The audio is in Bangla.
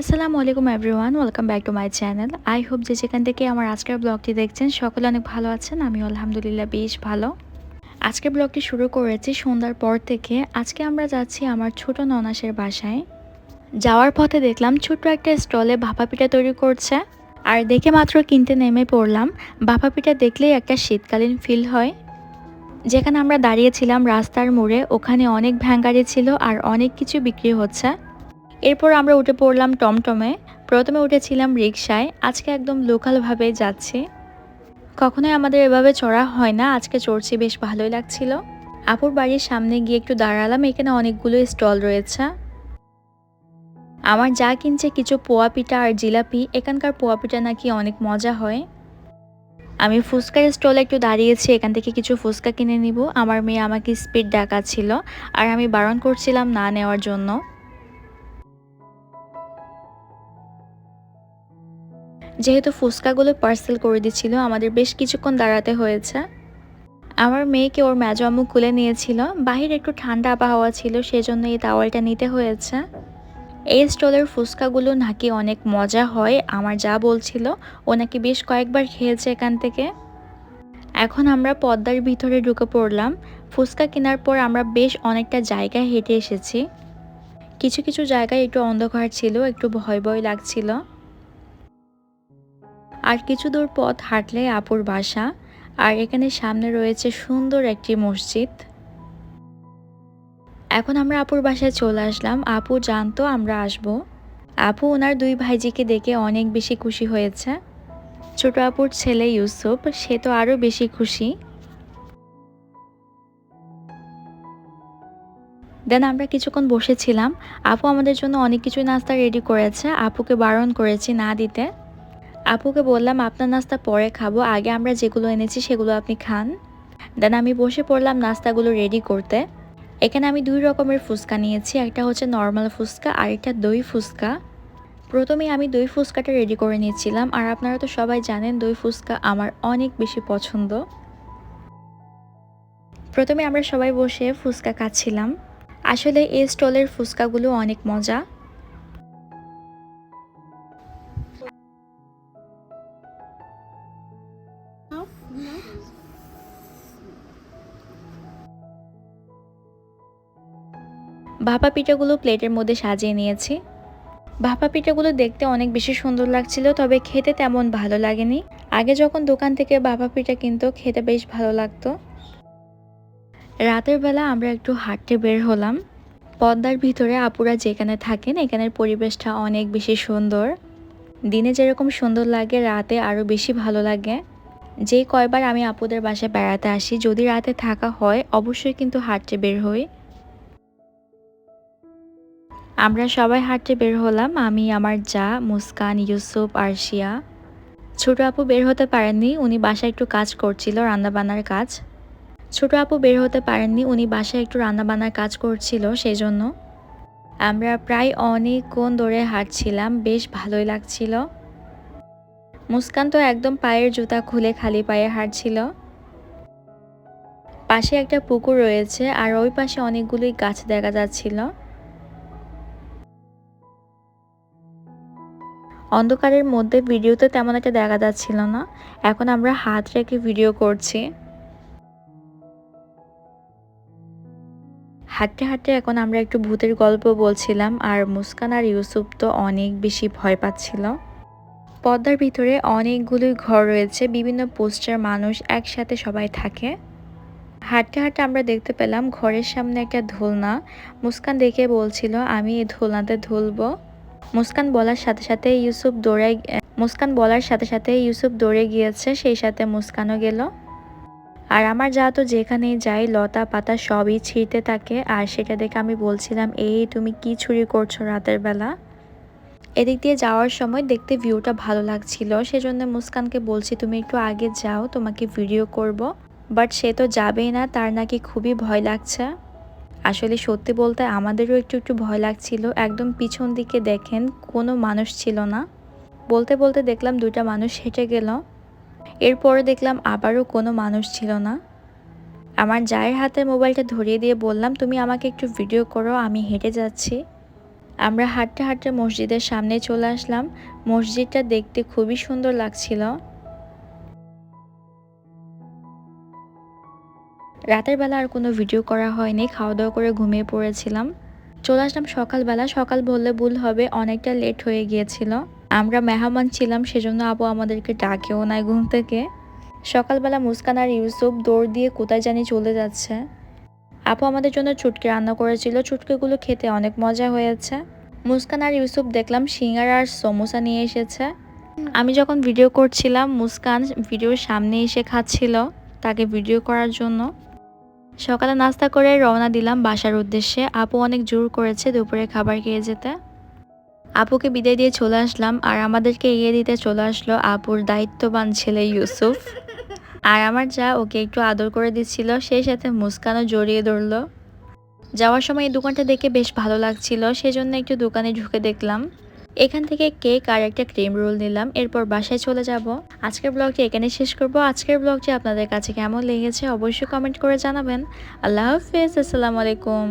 আসসালামু আলাইকুম everyone welcome back to my channel I hope যে যেখান থেকে আমার আজকের ব্লগটি দেখছেন, সকলে অনেক ভালো আছেন আমি আলহামদুলিল্লাহ বেশ ভালো। আজকের ব্লগটি শুরু করেছি সন্ধ্যার পর থেকে। আজকে আমরা যাচ্ছি আমার ছোট ননাসের বাসায়। যাওয়ার পথে দেখলাম ছোট্ট একটা স্টলে ভাপা পিঠা তৈরি করছে। আর দেখে মাত্র কিনতে নেমে পড়লাম। ভাপা পিঠা দেখলেই একটা শীতকালীন ফিল হয়। যেখানে আমরা দাঁড়িয়েছিলাম রাস্তার মোড়ে, ওখানে অনেক ভ্যাঙ্গারি ছিল আর অনেক কিছু বিক্রি হচ্ছে। এরপর আমরা উঠে পড়লাম টমটমে। প্রথমে উঠেছিলাম রিক্সায় আজকে একদম লোকালভাবে যাচ্ছি। কখনোই আমাদের এভাবে চড়া হয় না। আজকে চড়ছি, বেশ ভালোই লাগছিল। আপুর বাড়ির সামনে গিয়ে একটু দাঁড়ালাম। এখানে অনেকগুলো স্টল রয়েছে। আমার যা কিনছে কিছু পোয়া পিঠা আর জিলাপি। এখানকার পোয়া পিঠা নাকি অনেক মজা হয়। আমি ফুচকার স্টলে একটু দাঁড়িয়েছি। এখান থেকে কিছু ফুচকা কিনে নিব। আমার মেয়ে আমাকে স্পিড ডাকাচ্ছিল। আর আমি বারণ করছিলাম না নেওয়ার জন্য। যেহেতু ফুচকাগুলো পার্সেল করে দিচ্ছিল আমাদের বেশ কিছুক্ষণ দাঁড়াতে হয়েছে। আমার মেয়েকে ওর মেজো আম্মু খুলে নিয়েছিল। বাহিরে একটু ঠান্ডা আবহাওয়া ছিল, সেজন্য এই তাওয়ালটা নিতে হয়েছে। এই স্টলের ফুচকাগুলো নাকি অনেক মজা হয়, আমার যা বলছিল, ও নাকি বেশ কয়েকবার খেয়েছে এখান থেকে। এখন আমরা পদ্মার ভিতরে ঢুকে পড়লাম। ফুচকা কেনার পর আমরা বেশ অনেকটা জায়গায় হেঁটে এসেছি। কিছু কিছু জায়গায় একটু অন্ধকার ছিল, একটু ভয় ভয় লাগছিল। আর কিছু দূর পথ হাঁটলে আপুর বাসা। আর এখানে সামনে রয়েছে সুন্দর একটি মসজিদ। এখন আমরা আপুর বাসায় চলে আসলাম। আপু জানতো আমরা আসব। আপু ওনার দুই ভাইজিকে দেখে অনেক বেশি খুশি হয়েছে। ছোট আপুর ছেলে ইউসুফ, সে তো আরও বেশি খুশি। দেন আমরা কিছুক্ষণ বসেছিলাম। আপু আমাদের জন্য অনেক কিছু নাস্তা রেডি করেছে। আপুকে বারণ করেছি না দিতে। আপুকে বললাম, আপনার নাস্তা পরে খাব। আগে আমরা যেগুলো এনেছি সেগুলো আপনি খান। দেন আমি বসে পড়লাম নাস্তাগুলো রেডি করতে। এখানে আমি দুই রকমের ফুচকা নিয়েছি। একটা হচ্ছে নর্মাল ফুচকা, আর একটা দই ফুচকা। প্রথমে আমি দই ফুচকাটা রেডি করে নিয়েছিলাম। আর আপনারা তো সবাই জানেন, দই ফুচকা আমার অনেক বেশি পছন্দ। প্রথমে আমরা সবাই বসে ফুচকা খাচ্ছিলাম। আসলে এই স্টলের ফুচকাগুলো অনেক মজা। ভাপা পিঠাগুলো প্লেটের মধ্যে সাজিয়ে নিয়েছি। ভাপা পিঠাগুলো দেখতে অনেক বেশি সুন্দর লাগছিল, তবে খেতে তেমন ভালো লাগেনি। আগে যখন দোকান থেকে ভাপা পিঠা কিনতো, খেতে বেশ ভালো লাগতো। রাতের বেলা আমরা একটু হাঁটতে বের হলাম। পদ্মার ভিতরে আপুরা যেখানে থাকেন, এখানের পরিবেশটা অনেক বেশি সুন্দর। দিনে যেরকম সুন্দর লাগে, রাতে আরও বেশি ভালো লাগে। যেই কয়বার আমি আপুদের বাসায় বেড়াতে আসি, যদি রাতে থাকা হয়, অবশ্যই কিন্তু হাঁটতে বের হই। আমরা সবাই হাঁটতে বের হলাম। আমি, আমার যা, মুস্কান, ইউসুফ, আরশিয়া। ছোট আপু বের হতে পারেননি, উনি বাসায় একটু কাজ করছিল, রান্নাবান্নার কাজ। ছোট আপু বের হতে পারেননি, উনি বাসায় একটু রান্নাবান্নার কাজ করছিল সেই জন্য আমরা প্রায় অনেক অনেকক্ষণ ধরে হাঁটছিলাম, বেশ ভালোই লাগছিল। মুস্কান তো একদম পায়ের জুতা খুলে খালি পায়ে হাঁটছিল। পাশে একটা পুকুর রয়েছে, আর ওই পাশে অনেকগুলোই গাছ দেখা যাচ্ছিল। অন্ধকারের মধ্যে ভিডিওতে তেমন একটা দেখা যাচ্ছিল না। এখন আমরা হাত রেখে ভিডিও করছি। হাঁটতে হাঁটতে এখন আমরা একটু ভূতের গল্প বলছিলাম আর মুস্কান আর ইউসুফ তো অনেক বেশি ভয় পাচ্ছিল। পদ্মার ভিতরে অনেকগুলোই ঘর রয়েছে, বিভিন্ন পোস্টার মানুষ একসাথে সবাই থাকে। হাঁটতে হাঁটতে আমরা দেখতে পেলাম ঘরের সামনে একটা ধুলনা। মুস্কান দেখে বলছিল, আমি এই ধুলনাতে ধুলবো। মুস্কান বলার সাথে সাথে ইউসুফ দৌড়ে মুস্কান বলার সাথে সাথে ইউসুফ দৌড়ে গিয়েছে, সেই সাথে মুস্কানও গেল। আর আমার যা তো যেখানেই যাই, লতা পাতা সবই ছিঁড়তে থাকে, আর সেটা দেখে আমি বলছিলাম, এই, তুমি কি ছুরি করছ রাতের বেলা? এদিক দিয়ে যাওয়ার সময় দেখতে ভিউটা ভালো লাগছিল, সেজন্য মুস্কানকে বলছি, তুমি একটু আগে যাও, তোমাকে ভিডিও করব। বাট সে তো যাবেই না, তার নাকি খুবই ভয় লাগছে। আসলে সত্যি বলতে আমাদেরও একটু একটু ভয় লাগছিল। একদম পিছন দিকে দেখেন, কোনো মানুষ ছিল না। বলতে বলতে দেখলাম দুটা মানুষ হেঁটে গেল। এরপরে দেখলাম আবারও কোনো মানুষ ছিল না। আমার জায়ের হাতের মোবাইলটা ধরিয়ে দিয়ে বললাম, তুমি আমাকে একটু ভিডিও করো, আমি হেঁটে যাচ্ছি। আমরা হাঁটতে হাঁটতে মসজিদের সামনে চলে আসলাম। মসজিদটা দেখতে খুবই সুন্দর লাগছিল। রাতের বেলা আর কোনো ভিডিও করা হয়নি খাওয়া দাওয়া করে ঘুমিয়ে পড়েছিলাম। চলে আসলাম সকালবেলা, সকাল বললে ভুল হবে, অনেকটা লেট হয়ে গিয়েছিল। আমরা মেহমান ছিলাম, সেজন্য আপু আমাদেরকে ডাকেও নাই ঘুম থেকে। সকালবেলা মুস্কান আর ইউসুফ দৌড় দিয়ে কোথায় জানি চলে যাচ্ছে। আপু আমাদের জন্য চুটকি রান্না করেছিল, চুটকিগুলো খেতে অনেক মজা হয়েছে। মুস্কান আর ইউসুফ দেখলাম সিঙ্গার আর সমোসা নিয়ে এসেছে। আমি যখন ভিডিও করছিলাম, মুস্কান ভিডিওর সামনে এসে খাচ্ছিল, তাকে ভিডিও করার জন্য। সকালে নাস্তা করে রওনা দিলাম বাসার উদ্দেশ্যে। আপু অনেক জোর করেছে দুপুরে খাবার খেয়ে যেতে। আপুকে বিদায় দিয়ে চলে আসলাম আর আমাদেরকে এগিয়ে দিতে চলে আসলো আপুর দায়িত্ববান ছেলে ইউসুফ। আর আমার যা ওকে একটু আদর করে দিচ্ছিল সেই সাথে মুস্কানও জড়িয়ে ধরলো। যাওয়ার সময় এই দোকানটা দেখে বেশ ভালো লাগছিল, সেজন্য একটু দোকানে ঢুকে দেখলাম। এখান থেকে কেক আর একটা ক্রিম রোল নিলাম, এরপর বাসায় চলে যাব। আজকের ব্লগটি এখানে শেষ করব। আজকের ব্লগটি আপনাদের কাছে কেমন লেগেছে অবশ্যই কমেন্ট করে জানাবেন। আল্লাহ হাফেজ, আসসালামু আলাইকুম।